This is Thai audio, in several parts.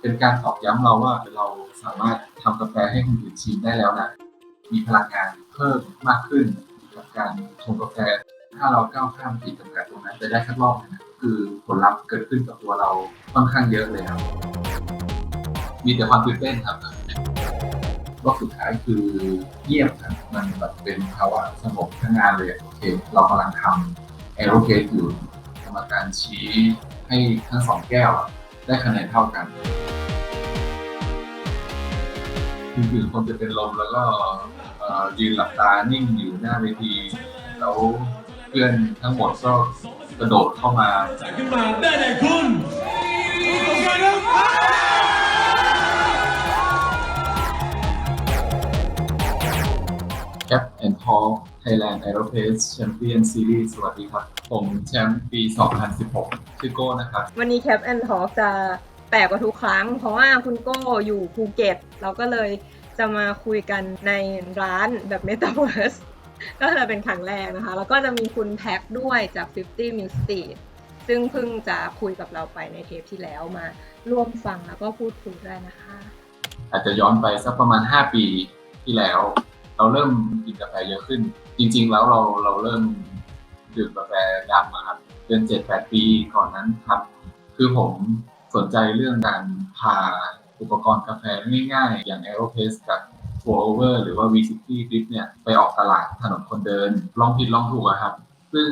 เป็นการตอกย้ำเราว่าเราสามารถทำกาแฟให้คนอื่นชิมได้แล้วนะมีพลังงานเพิ่มมากขึ้นกับการชงกาแฟ ถ้าเราก้าวข้ามขีดจำกัดตรงนั้นไปได้สักรอบนะคือผลลัพธ์เกิดขึ้นกับตัวเราค่อนข้างเยอะเลยครับ มีแต่ความตื่นเต้นครับรอบสุดท้ายคือเงียบครับมันแบบเป็นภาวะสงบทั้งงานเลยโอเค เรากำลังทำแอโรเ e อยู่กรรมการชี้ให้ทั้งสองแก้ว ได้คะแนนเท่ากันคือคนจะเป็นลมแล้วก็ยืนหลับตานิ่งอยู่หน้าเวที แล้วเพื่อนทั้งหมดก็กระโดดเข้ามาจัดขึ้นมาได้แก่คุณขอบคุณครับ Cap and Talk Thailand Aeropace Champion Series สวัสดีครับ ผมแชมป์ปี 2016 ชื่อโก้นะครับ วันนี้แคปแอนทอ k จะแปลกกว่าทุกครั้ง เพราะว่าคุณโก้อยู่ภูเก็ต เราก็เลยจะมาคุยกันในร้านแบบ Metaverse ก็เลยเป็นครั้งแรกนะคะ แล้วก็จะมีคุณแพ็คด้วยจาก 50 Mill Street ซึ่งเพิ่งจะคุยกับเราไปในเทปที่แล้วมาร่วมฟังแล้วก็พูดคุยด้วยนะคะ อาจจะย้อนไปสักประมาณ 5 ปีที่แล้ว เราเริ่มกินกาแฟเยอะขึ้น จริง ๆ แล้วเราเราเริ่มดื่มกาแฟดำมาครับเดือน7-8ปีก่อนนั้นครับ คือผมสนใจเรื่องการพาอุปกรณ์กาแฟง่ายๆ อย่าง Aeropace กับ Pour Over หรือว่า V60 Drip เนี่ยไปออกตลาดถนนคนเดิน ลองผิดลองถูกอะครับ ซึ่ง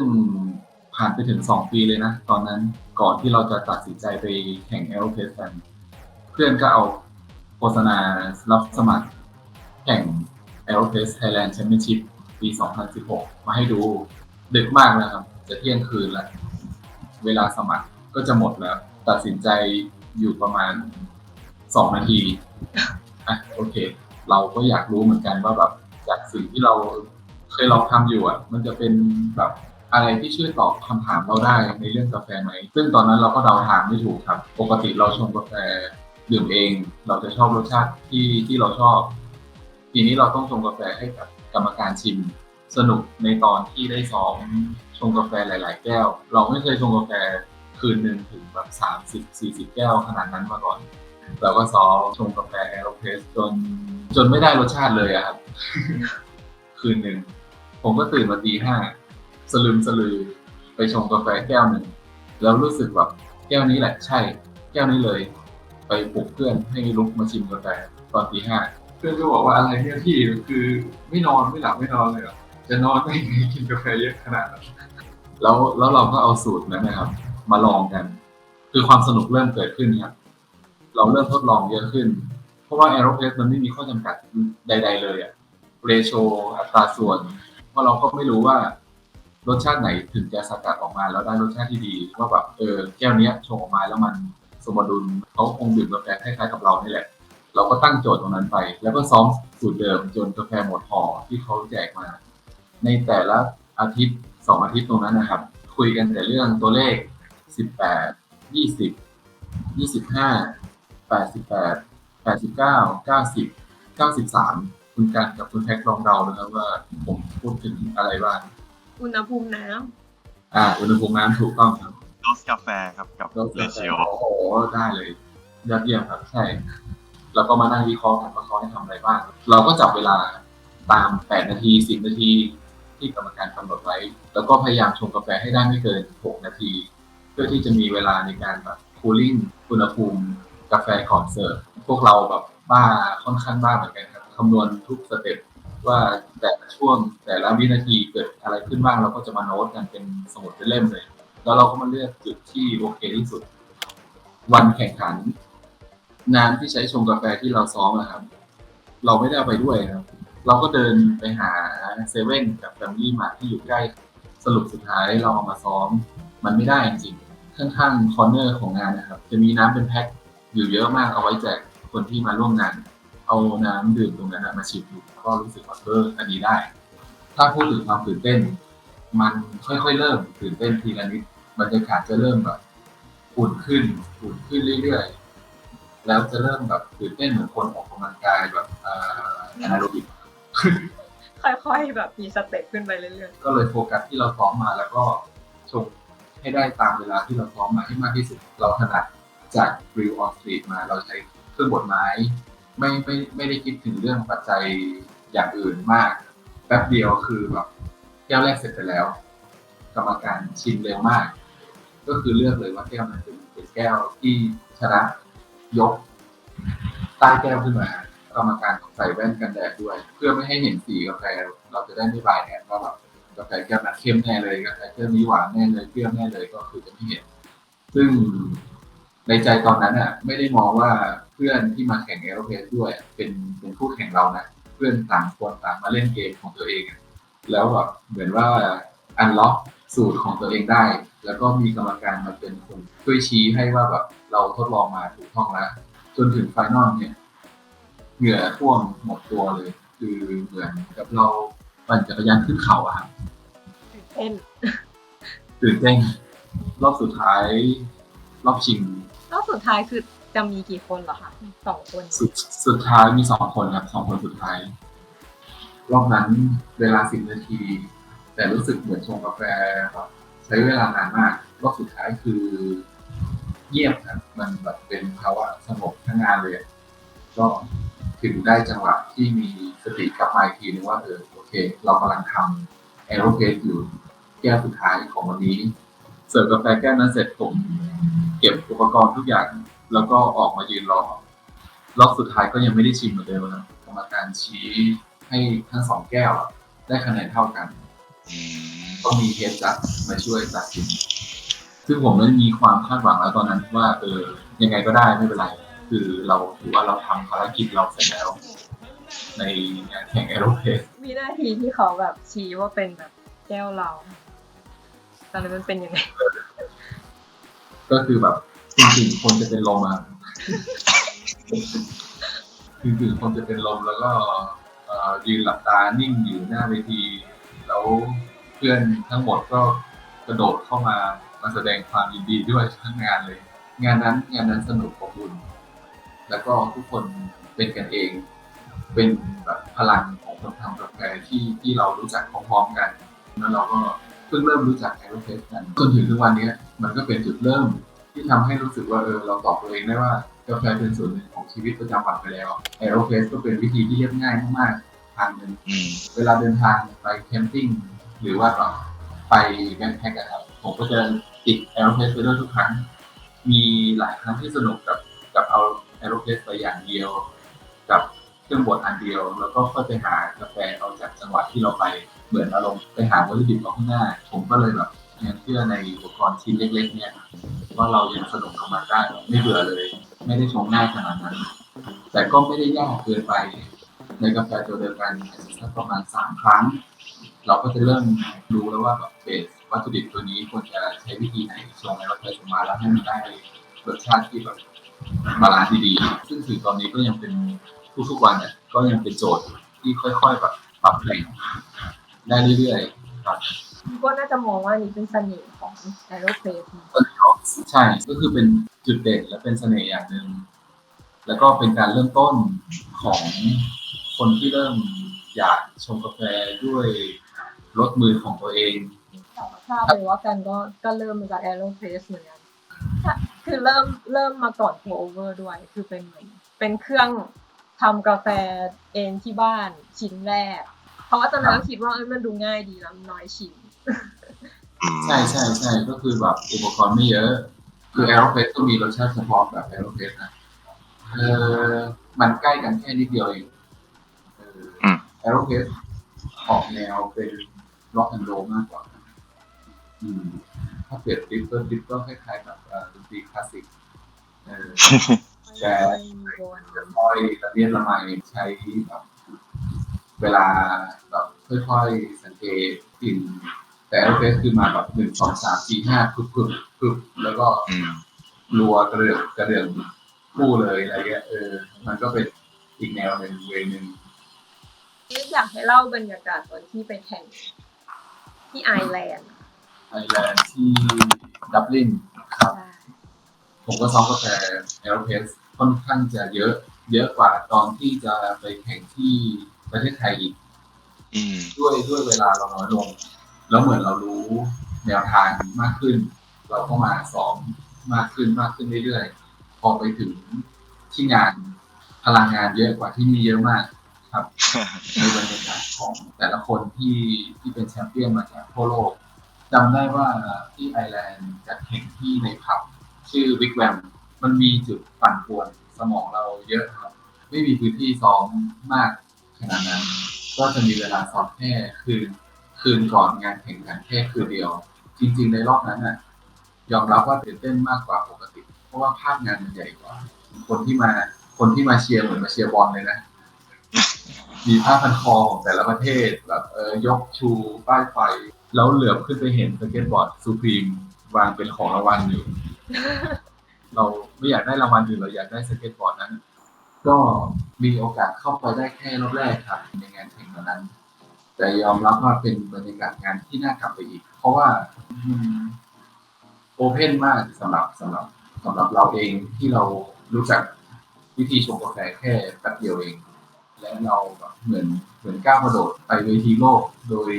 ผ่านไปถึง 2 ปีเลยนะ ตอนนั้นก่อนที่เราจะตัดสินใจไปแข่ง Aeropace กัน เพื่อนก็เอาโฆษณารับสมัครแข่ง Aeropace Thailand Championship ปี 2016 มาให้ดูดึกมากนะครับ จะเที่ยงคืนแล้ว เวลาสมัครก็จะหมดแล้ว ตัดสินใจอยู่ประมาณ 2 นาทีอะโอเค เราก็อยากรู้เหมือนกันว่าแบบจากสิ่งที่เราเคยลองทำอยู่อะ มันจะเป็นแบบอะไรที่ช่วยตอบคำถามเราได้ในเรื่องกาแฟไหม ซึ่งตอนนั้นเราก็เดาทางไม่ถูกครับ ปกติเราชงกาแฟดื่มเอง เราจะชอบรสชาติที่ที่เราชอบ ทีนี้เราต้องชงกาแฟให้กับ กรรมการชิมสนุกในตอนที่ได้ซ้อมชงกาแฟหลาย ๆ แก้ว เราไม่เคยชงกาแฟคืนหนึ่งถึงแบบสามสิบสี่สิบแก้วขนาดนั้นมาก่อน เราก็ซ้อมชงกาแฟแอโรเพสจนจนไม่ได้รสชาติเลยอะครับ คืนหนึ่งผมก็ตื่นมาตีห้าสลึมสลือไปชงกาแฟแก้วหนึ่งแล้วรู้สึกแบบแก้วนี้แหละใช่ แก้วนี้เลย ไปปลุกเพื่อนให้ลุกมาชิมกาแฟตอนตีห้า เพื่อนก็บอกว่าอะไรเนี่ยพี่คือไม่นอนไม่หลับไม่นอนเลยเหรอจะนอนได้ไงกินกาแฟเยอะขนาดนั้นแล้วแล้วเราก็เอาสูตรนั้นนะครับ มาลองกัน คือความสนุกเริ่มเกิดขึ้นครับเราเริ่มทดลองเยอะขึ้น เพราะว่า Aeropress มันไม่มีข้อจำกัดใด ๆ เลยอะเรโชอัตราส่วนเพราะเราก็ไม่รู้ว่ารสชาติไหนถึงจะสกัดออกมาแล้วได้รสชาติที่ดีว่าแบบเออแก้วเนี้ยชงออกมาแล้วมันสมดุลเขาคงดื่มกาแฟคล้ายๆกับเรานี่แหละ เราก็ตั้งโจทย์ตรงนั้นไป แล้วก็ซ้อมสูตรเดิมจนกาแฟหมดห่อที่เขาแจกมา ในแต่ละอาทิตย์สองอาทิตย์ตรงนั้นนะครับ คุยกันแต่เรื่องตัวเลข 18 20 25 88 89 90 93 คุณการกับคุณแท็กลองเดานะครับว่าผมพูดถึงอะไรบ้างอุณหภูมิน้อ่า อุณหภูมิน้ำถูกต้องครับโดสกาแฟครับกับก็เรเชียโอ้โหได้เลยยอดเยี่ยมครับใช่ แล้วก็มานั่งวิเคราะห์กันว่าเขาให้ทำอะไรบ้าง เราก็จับเวลาตาม 8 นาที 10 นาทีที่กรรมการกำหนดไว้ แล้วก็พยายามชงกาแฟให้ได้ไม่เกิน 6 นาที เพื่อที่จะมีเวลาในการแบบคูลิ่งอุณหภูมิกาแฟก่อนเสิร์ฟพวกเราแบบบ้าค่อนข้างบ้าเหมือนกันครับคำนวณทุกสเต็ปว่าแต่ละช่วงแต่ละวินาทีเกิดอะไรขึ้นบ้างเราก็จะมาโน้ตกันเป็นสมุดเป็นเล่มเลย แล้วเราก็มาเลือกจุดที่โอเคที่สุด วันแข่งขัน น้ำที่ใช้ชงกาแฟที่เราซ้อมนะครับ เราไม่ได้เอาไปด้วยครับ เราก็เดินไปหาเซเว่นกับแฟมิลี่มาที่อยู่ใกล้สรุปสุดท้ายเราเอามาซ้อม มันไม่ได้จริงๆข้างๆคอร์เนอร์ของงานนะครับ จะมีน้ำเป็นแพ็คอยู่เยอะมากเอาไว้แจกคนที่มาร่วมงาน เอาน้ำดื่มตรงนั้นมาชิมดูก็รู้สึกว่าเอออันนี้ได้ ถ้าพูดถึงความตื่นเต้น มันค่อยๆเริ่มตื่นเต้นทีละนิดบรรยากาศจะเริ่มแบบอุ่นขึ้นอุ่นขึ้นเรื่อยๆ แล้วจะเริ่มแบบตื่นเต้นเหมือนคนออกกำลังกายแบบเอ่อแอโรบิกำค่อยๆแบบมีสเต็ปขึ้นไปเรื่อยก็เลยโฟกัสที่เราซ้อมมาแล้วก็ชงให้ได้ตามเวลาที่เราซ้อมมาให้มากที่สุด เราถนัดจจากริวออฟสตรีทมาเราใช้เครื่องบดไม้ ไม่ไม่ไม่ได้คิดถึงเรื่องปัจจัยอย่างอื่นมาก แป๊บเดียวคือแบบแก้วแรกเสร็จไปแล้ว กรรมการชิมเร็วมาก ก็คือเลือกเลยว่าแก้วนั้นเป็นเป็นแก้วที่ชนะ ยกใต้แก้วขึ้นมากรรมการใส่แว่นกันแดดด้วย เพื่อไม่ให้เห็นสีกาแฟเราจะได้ไม่บายแอดว่าแบบกาแฟแก้วนั้นเข้มแน่เลยกาแฟแก้วนี้หวานแน่เลยเปรี้ยวแน่เลยก็คือจะไม่เห็น ซึ่งในใจตอนนั้นอะ ไม่ได้มองว่าเพื่อนที่มาแข่งแอโรเพสด้วย เป็นเป็นคู่แข่งเรานะเพื่อนต่างคนต่างมาเล่นเกมของตัวเองแล้วแบบเหมือนว่าอันล็อกสูตรของตัวเองได้ แล้วก็มีกรรมการมาเป็นคนช่วยชี้ให้ว่าแบบ เราทดลองมาถูกต้องแล้ว จนถึงไฟนอลเนี่ยเหงื่อท่วมหมดตัวเลย คือเหมือนกับเราปั่นจักรยานขึ้นเขาอะครับเต้นตื่นเต้นรอบสุดท้าย รอบชิงรอบสุดท้ายคือจะมีกี่คนเหรอคะสองคนสุดสุดท้ายมีสองคนครับสองคนสุดท้าย รอบนั้นเวลาสิบนาที แต่รู้สึกเหมือนชงกาแฟแบบใช้เวลานานมาก รอบสุดท้ายคือ เงียบครับมันแบบเป็นภาวะสงบทั้งงานเลย ก็ถึงได้จังหวะที่มีสติกลับมาอีกทีนึงว่าเออโอเค เรากำลังทำแอโรเพสอยู่แก้วสุดท้ายของวันนี้ เสิร์ฟกาแฟแก้วนั้นเสร็จผม เก็บอุปกรณ์ทุกอย่าง แล้วก็ออกมายืนรอรอบสุดท้ายก็ยังไม่ได้ชิมเหมือนเดิมนะกรรมการชี้ให้ทั้งสองแก้วได้คะแนนเท่ากันอืมต้องมีเฮดจัดมาช่วยตัดสิน ซึ่งผมนั้นมีความคาดหวังแล้วตอนนั้นว่าเออยังไงก็ได้ไม่เป็นไร คือเราถือว่าเราทำภารกิจเราเสร็จแล้ว ในงานแข่งแอโรเพสวินาทีที่เขาแบบชี้ว่าเป็นแบบแก้วเรา ตอนนั้นมันเป็นยังไง ก็คือแบบจริงๆคนจะเป็นลมอะจริงๆคนจะเป็นลมแล้วก็เอ่อยืนหลับตานิ่งอยู่หน้าเวที แล้วเพื่อนทั้งหมดก็กระโดดเข้ามา มาแสดงความยินดีด้วยทั้งงานเลย งานนั้นงานนั้นสนุกอบอุ่นแล้วก็ทุกคนเป็นกันเอง เป็นแบบพลังของคนทำกาแฟที่ที่เรารู้จักพร้อมๆกัน แล้วเราก็เพิ่งเริ่มรู้จักแอโรเพสกันจนถึงทุกวันนี้มันก็เป็นจุดเริ่มที่ทำให้รู้สึกว่าเออเราตอบตัวเองได้ว่ากาแฟเป็นส่วนหนึ่งของชีวิตประจำวันไปแล้วแอโรเพสก็เป็นวิธีที่เรียบง่ายมากๆทางหนึ่งเวลาเดินทางไปแคมปิ้งหรือว่าไปแบนแพ็กอะครับผมก็จะ ติดแอโรเพสไปด้วยทุกครั้ง มีหลายครั้งที่สนุกกับกับเอาแอโรเพสไปอย่างเดียว กับเครื่องบดอันเดียว แล้วก็ค่อยไปหากาแฟเอาจากจังหวัดที่เราไปเหมือนอารมณ์ไปหาวัตถุดิบเอาข้างหน้า ผมก็เลยแบบยังเชื่อในอุปกรณ์ชิ้นเล็ก ๆ เนี่ยว่าเรายังสนุกกับมันได้ไม่เบื่อเลย ไม่ได้ชงง่ายขนาดนั้น แต่ก็ไม่ได้ยากเกินไป ในกาแฟตัวเดียวกันอาจจะสักประมาณสามครั้ง เราก็จะเริ่มรู้แล้วว่าแบบเบสวัตถุดิบตัวนี้ควรจะใช้วิธีไหนชงในกาแฟชงมาแล้วให้มันได้รสชาติที่แบบบาลานซ์ดีๆซึ่งถึงตอนนี้ก็ยังเป็นทุกๆวันเนี่ยก็ยังเป็นโจทย์ที่ค่อยๆแบบปรับแต่งได้เรื่อยๆครับก็น่าจะมองว่านี่เป็นเสน่ห์ของแอโรเพสใช่ก็คือเป็นจุดเด่นและเป็นเสน่ห์อย่างหนึ่งแล้วก็เป็นการเริ่มต้นของคนที่เริ่มอยากชงกาแฟด้วย รสมือของตัวเองทราบเลยว่ากันก็ก็เริ่มมาจากแอโรเพสเหมือนกันถ้าคือเริ่มเริ่มมาก่อนโ o โอเวอร์ด้วย คือเป็นเหมือนเป็นเครื่องทำกาแฟเองที่บ้านชิ้นแรก เพราะว่าตอนนั้นก็คิดว่าเอ้ยมันดูง่ายดีแล้วน้อยชิ้นอืมใช่ใช่ใช่ก็คือแบบอุปกรณ์ไม่เยอะ คือแอโรเพสก็มีรสชาติเฉพาะแบบแอโรเพสนะเออมันใกล้กันแค่นิดเดียวเองเออแอโรเพสออกแนวเป็น ร็อกแอนด์โรมากกว่าอืมถ้าเปรียบดิฟก็ดิฟก็คล้ายๆกับเอ่อดนตรีคลาสสิกเออแจ๊สจะค่อยละเมียดละไมใช้แบบเวลาแบบค่อยๆสังเกตกลิ่นแต่แอโรเฟสคือมาแบบหนึ่งสองสามสี่ห้าพึบพึบพึบแล้วก็อืมรัวกระเดื่องกระเดื่องคู่เลยอะไรเงี้ยเออ มันก็เป็นอีกแนวหนึ่งเวย์หนึ่งอยากให้เล่าบรรยากาศตอนที่ไปแข่ง ที่ไอร์แลนด์ไอแลนด์ที่ดับลินครับ ผมก็ซ้อมกาแฟแอโรเพสค่อนข้างจะเยอะ เยอะกว่าตอนที่จะไปแข่งที่ประเทศไทยอีกอืมด้วยด้วยเวลาเราน้อยลง แล้วเหมือนเรารู้แนวทางมากขึ้น เราก็มาซ้อมมากขึ้นมากขึ้นเรื่อยๆพอไปถึงที่งานพลังงานเยอะกว่าที่นี่เยอะมาก ครับในบรรยากาศของแต่ละคนที่ที่เป็นแชมเปี้ยนมาจากทั่วโลกจำได้ว่าที่ไอร์แลนด์จัดแข่งที่ในผับชื่อวิกแวมมันมีจุดปั่นป่วนสมองเราเยอะครับ ไม่มีพื้นที่ซ้อมมากขนาดนั้น ก็จะมีเวลาซ้อมแค่คืนคืนก่อนงานแข่งขันแค่คืนเดียว จริง ๆ ในรอบนั้นน่ะยอมรับว่าตื่นเต้นมากกว่าปกติ เพราะว่าภาพงานมันใหญ่กว่า คนที่มาคนที่มาเชียร์เหมือนมาเชียร์บอลเลยนะ มีผ้าพันคอของแต่ละประเทศแบบเออยกชูป้ายไฟ แล้วเหลือบขึ้นไปเห็นสเก็ตบอร์ดซูพรีมวางเป็นของรางวัลอยู่ เราไม่อยากได้รางวัลอื่นเราอยากได้สเก็ตบอร์ดนั้น ก็มีโอกาสเข้าไปได้แค่รอบแรกครับในงานแข่งนนั้น แต่ยอมรับว่าเป็นบรรยากาศงานที่น่ากลับไปอีก เพราะว่าโอเพนมากสำหรับสำหรับสำหรับเราเองที่เรารู้จักวิธีชงกาแฟแค่แป๊บเดียวเอง และเราแบบเหมือนเหมือนก้าวกระโดดไปเวทีโลกโดย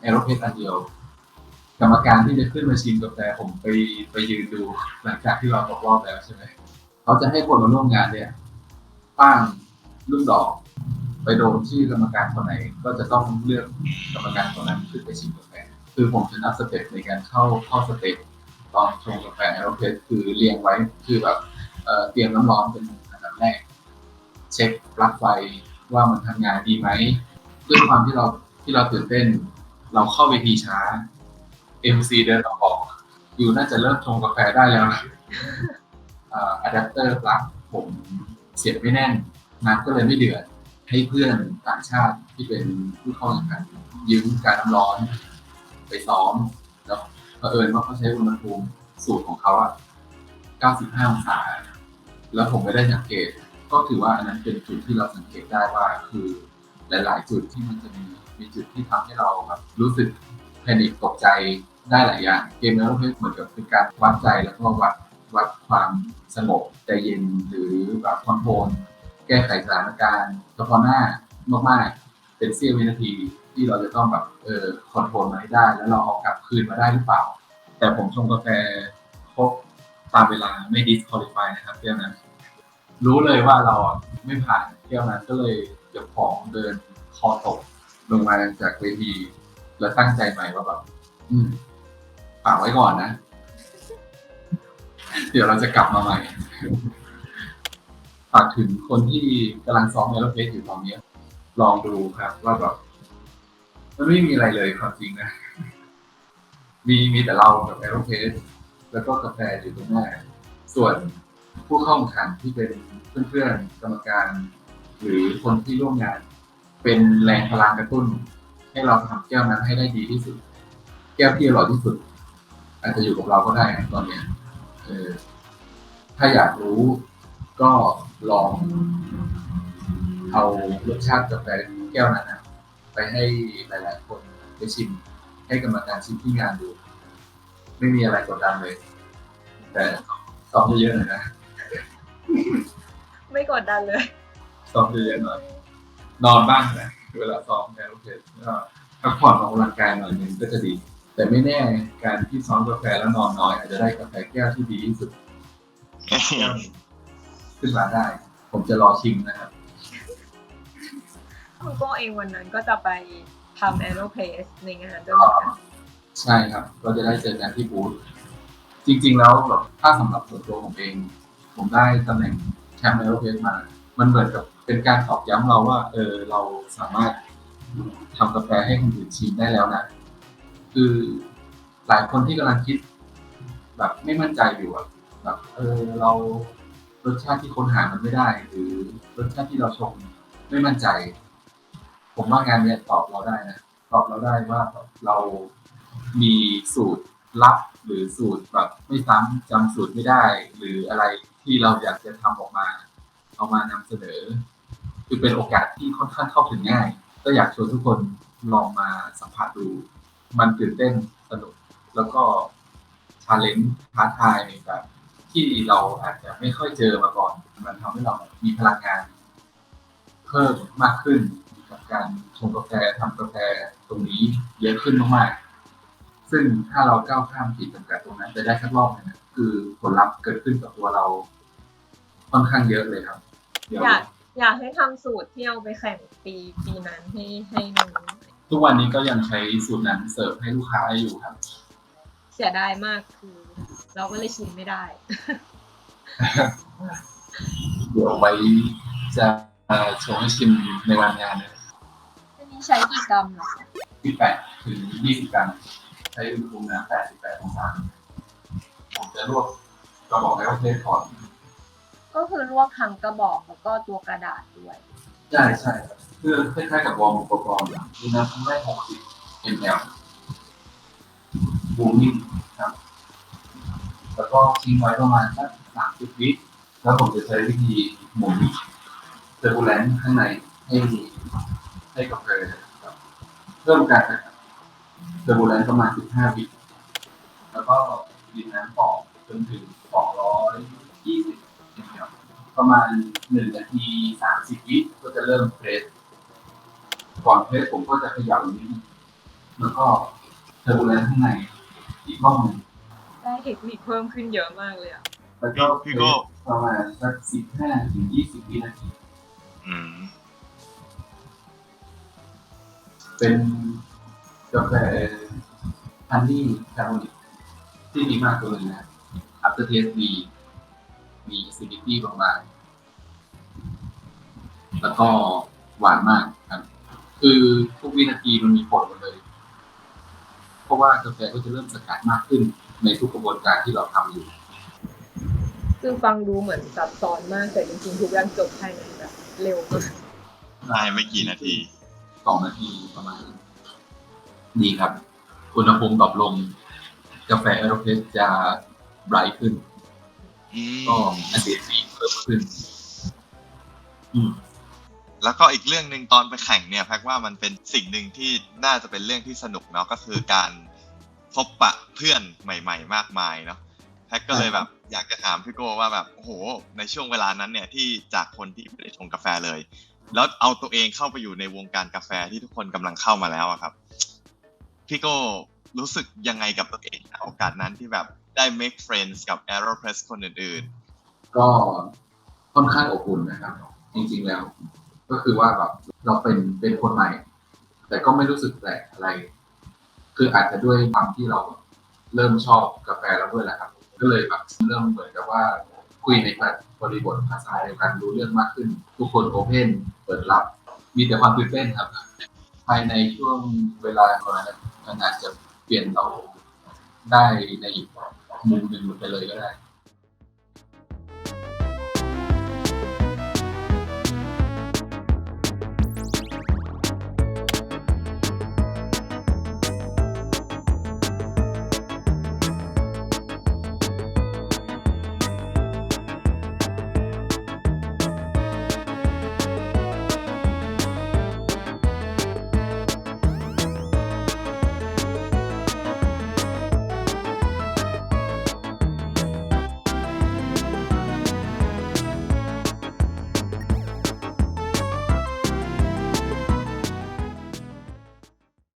แอโรเพสอันเดียว กรรมการที่จะขึ้นมาชิมกาแฟผมไปไปยืนดูหลังจากที่เราตกรอบแล้วใช่ไหมเขาจะให้คนมาร่วมงานเนี่ยป้างลูกดอกไปโดนชื่อกรรมการคนไหนก็จะต้องเลือกกรรมการคนนั้นขึ้นไปชิมกาแฟคือผมจะนับสเต็ปในการเข้าเข้าสเต็ปตอนชงกาแฟแอโรเพสคือเรียงไว้คือแบบเอ่อเตรียมน้ำร้อนเป็นอันดับแรก เช็คปลั๊กไฟว่ามันทำงานดีไหมด้วยความที่เราที่เราตื่นเต้น เราเข้าเวทีช้า MC เดินออกบอก อยู่น่าจะเริ่มชงกาแฟได้แล้วนะอะแดปเตอร์ปลั๊กผมเสียบไม่แน่นน้ำก็เลยไม่เดือดให้เพื่อนต่างชาติที่เป็นผู้เข้าแข่งขันยืมการน้ำร้อน ไปซ้อม แล้วเผอิญว่าเขาใช้อุณหภูมิสูตรของเขาอะ95 องศา แล้วผมไม่ได้สังเกต ก็ถือว่าอันนั้นเป็นจุดที่เราสังเกตได้ว่าคือหลาย ๆ จุดที่มันจะมีมีจุดที่ทำให้เราแบบรู้สึกแพนิคตกใจได้หลายอย่าง เกมแล้วเหมือนกับเป็นการวัดใจแล้วก็วัดวัดความสงบใจเย็นหรือแบบคอนโทรลแก้ไขสถานการณ์เฉพาะหน้ามากๆ เป็นเสี้ยววินาทีที่เราจะต้องแบบเออคอนโทรลมาให้ได้ แล้วเราเอากลับคืนมาได้หรือเปล่า แต่ผมชงกาแฟครบตามเวลาไม่ดิสคอลิฟายนะครับเพื่อนน รู้เลยว่าเราไม่ผ่านเที่ยวนั้นก็เลยเก็บของเดินคอตกลงมาจากเวทีแล้วตั้งใจใหม่ว่าแบบอืมฝากไว้ก่อนนะ เดี๋ยวเราจะกลับมาใหม่ฝากถึงคนที่กำลังซ้อมแอโรเพสอยู่ตอนนี้ลองดูครับ ว่าแบบมันไม่มีอะไรเลยความจริงนะ มีมีแต่เรากับแอโรเพสแล้วก็กาแฟอยู่ตรงหน้า ส่วน ผู้เข้าแข่งขันที่เป็นเพื่อนๆกรรมการ หรือคนที่ร่วมงาน เป็นแรงพลังกระตุ้น ให้เราทำแก้วนั้นให้ได้ดีที่สุด แก้วที่อร่อยที่สุด อาจจะอยู่กับเราก็ได้นะตอนเนี้ยเออถ้าอยากรู้ก็ลอง เอารสชาติกาแฟแก้วนั้นนะไปให้หลายๆคนไปชิม ให้กรรมการชิมที่งานดู ไม่มีอะไรกดดันเลย แต่ซอมเยอะๆหน่อยนะ กดดันเลยซ้อมเยอะๆหน่อยนอนบ้างนะเวลาซ้อมแอโรเพสก็พักผ่อนออกกำลังกายหน่อยหนึงก็จะดี แต่ไม่แน่การที่ซ้อมกาแฟแล้วนอนน้อย อาจจะได้กาแฟแก้วที่ดีที่สุดแก้วหนึ่งขึ้นมาได้ ผมจะรอชิมนะครับคุณโก้เองวันนั้นก็จะไปทำแอโรเพสในงานด้วยเหมือนกันใช่ครับ ก็จะได้เจอกันที่บูธจริง ๆ แล้วแบบถ้าสำหรับส่วนตัวผมเอง ผมได้ตำแหน่ง แชมป์ไอโอเพสมา มันเหมือนกับเป็นการตอกย้ำเราว่า เออเราสามารถทำกาแฟให้คนอื่นชิมได้แล้วนะ คือหลายคนที่กำลังคิด แบบไม่มั่นใจอยู่อะแบบเออเรารสชาติที่ค้นหามันไม่ได้ หรือรสชาติที่เราชมไม่มั่นใจ ผมว่างานเนี้ยตอบเราได้นะตอบเราได้ว่าเรามีสูตรลับหรือสูตรแบบไม่ซ้ำจำสูตรไม่ได้ หรืออะไร ที่เราอยากจะทำออกมา เอามานำเสนอ คือเป็นโอกาสที่ค่อนข้างเข้าถึงง่าย ก็อยากชวนทุกคนลองมาสัมผัสดู มันตื่นเต้นสนุก แล้วก็ชาเลนจ์ท้าทายแบบที่เราอาจจะไม่ค่อยเจอมาก่อน มันทำให้เรามีพลังงาน เพิ่มมากขึ้นกับการชงกาแฟทำกาแฟตรงนี้เยอะขึ้นมากๆ ซึ่งถ้าเราก้าวข้ามขีดจำกัดตรงนั้นไปได้สักรอบนึงคือผลลัพธ์เกิดขึ้นกับตัวเรา ค่อนข้างเยอะเลยครับเดี๋ยวอยากอยากให้ทำสูตรที่เอาไปแข่งปีปีนั้นให้ให้น้องทุกวันนี้ก็ยังใช้สูตรนั้นเสิร์ฟให้ลูกค้าอยู่ครับ เสียดายมากคือ เราก็เลยชิมไม่ได้ เดี๋ยวไว้จะเอ่อโชว์ให้ชิมในวันงานนะอันนี้ใช้กี่กรัมเหรอคะที่แปดถึงยี่สิบกรัมใช้อุณหภูมิน้ำแปดสิบแปดองศาผมจะลวกกระบอกแล้วเทก่อน ก็คือลวกทั้งกระบอกแล้วก็ตัวกระดาษด้วย ใช่ใช่ครับคือคล้ายๆกับวอร์มอุปกรณ์ดูน้ำทั้งได้หกสิบ ml บูมนิ่งครับ แล้วก็ทิ้งไว้ประมาณสักสามสิบวิแล้วผมจะใช้วิธีหมุนเทอร์บูเลนซ์ข้างในให้ให้กาแฟครับเพิ่มการเทอร์บูเลนซ์ประมาณสิบห้าวิแล้วก็ดินน้ำออกจนถึงสองร้อยยี่สิบ ประมาณหนึ่งนาทีสามสิบวิก็จะเริ่มเพรสก่อนเพรสผมก็จะขยับนิดนึงแล้วก็เทอร์บูเลนซ์ข้างในอีกห้องหนึ่งได้เทคนิคเพิ่มขึ้นเยอะมากเลยอะแล้วก็พี่โก้ประมาณสักสิบห้าถึงยี่สิบวินาทีอืมเป็นกาแฟฮันนี่คาร์บอนิกที่ดีมากตัวหนึงนะ after taste ดี มี acidity บางๆแล้วก็หวานมากครับ คือทุกวินาทีมันมีผลหมดเลย เพราะว่ากาแฟก็จะเริ่มสกัดมากขึ้นในทุกกระบวนการที่เราทำอยู่คือฟังดูเหมือนซับซ้อนมากแต่จริงๆทุกอย่างจบภายในแบบเร็วมากได้ไม่กี่นาทีสองนาทีประมาณนั้นดีครับ อุณหภูมิดรอปลงกาแฟแอโรเพสจะไบรท์ขึ้น อืมก็อาซิดีเพิ่มขึ้นอืมแล้วก็อีกเรื่องหนึ่งตอนไปแข่งเนี่ยแพ็กว่ามันเป็นสิ่งหนึ่งที่น่าจะเป็นเรื่องที่สนุกเนาะก็คือการพบปะเพื่อนใหม่ ๆ มากมายเนาะแพ็กก็เลยแบบ อยากจะถามพี่โก้ว่าแบบโอ้โห ในช่วงเวลานั้นเนี่ยที่จากคนที่ไม่ได้ชงกาแฟเลย แล้วเอาตัวเองเข้าไปอยู่ในวงการกาแฟที่ทุกคนกำลังเข้ามาแล้วอะครับพี่โก้รู้สึกยังไงกับตัวเองณโอกาสนั้นที่แบบ ได้ make friends กับ Aeropress คนอื่นก็ค่อนข้างอบอุ่นนะครับ จริงๆแล้ว ก็คือว่าแบบเราเป็นเป็นคนใหม่ แต่ก็ไม่รู้สึกแปลกอะไร คืออาจจะด้วยความที่เราเริ่มชอบกาแฟแล้วด้วยแหละครับ ก็เลยแบบเริ่มเหมือนกับว่าคุยในบริบทภาษาเดียวกันรู้เรื่องมากขึ้น ทุกคนโอเพนเปิดรับ มีแต่ความตื่นเต้นครับ ภายในช่วงเวลาประมาณนั้นมันอาจจะเปลี่ยนเราได้ในอีก มุมหนึ่งไปเลยก็ได้